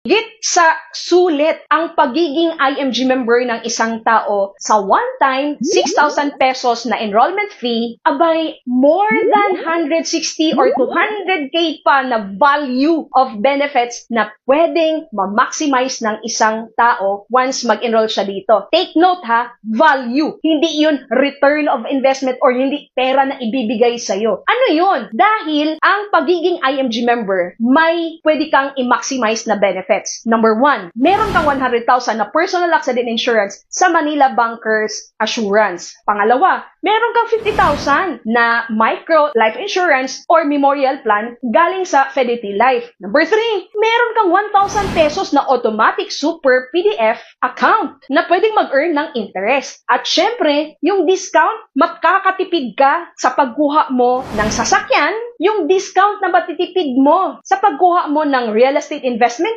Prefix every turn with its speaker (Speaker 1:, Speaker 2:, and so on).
Speaker 1: Git sa sulit ang pagiging IMG member ng isang tao sa one-time 6,000 pesos na enrollment fee, abay more than 160 or 200k pa na value of benefits na pwedeng ma-maximize ng isang tao once mag-enroll siya dito. Take note ha, value. Hindi yun return of investment or hindi pera na ibibigay sa'yo. Ano yun? Dahil ang pagiging IMG member, may pwede kang i-maximize na benefits. Number one, meron kang 100,000 na personal accident insurance sa Manila Bankers Assurance. Pangalawa, meron kang 50,000 na micro life insurance or memorial plan galing sa Fidelity Life. Number three, meron kang 1,000 pesos na automatic super PDF account na pwedeng mag-earn ng interest. At syempre, yung discount, makakatipid ka sa pagkuha mo ng sasakyan, yung discount na matitipid mo sa pagkuha mo ng real estate investment